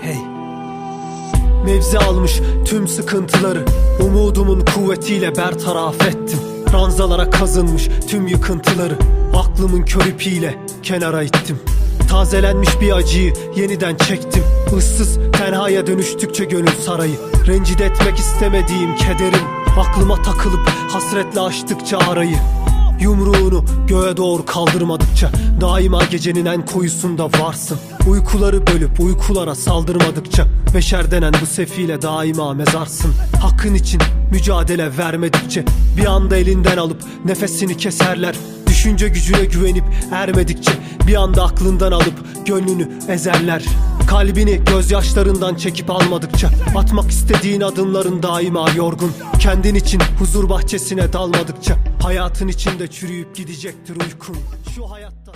Hey. Mevzi almış tüm sıkıntıları. Umudumun kuvvetiyle bertaraf ettim. Ranzalara kazınmış tüm yıkıntıları. Aklımın kör ipiyle kenara ittim. Tazelenmiş bir acıyı yeniden çektim. Issız tenhaya dönüştükçe gönül sarayı. Rencide etmek istemediğim kederim. Aklıma takılıp hasretle açtıkça arayı Yumruğunu göğe doğru kaldırmadıkça Daima gecenin en koyusunda varsın. Uykuları bölüp uykulara saldırmadıkça Beşer denen bu sefile daima mezarsın. Hakkın için mücadele vermedikçe Bir anda elinden alıp nefesini keserler. Düşünce gücüne güvenip ermedikçe Bir anda aklından alıp gönlünü ezerler Kalbini gözyaşlarından çekip almadıkça Atmak istediğin adımların daima yorgun. Kendin için huzur bahçesine dalmadıkça Hayatın içinde çürüyüp gidecektir uykun. Şu hayatta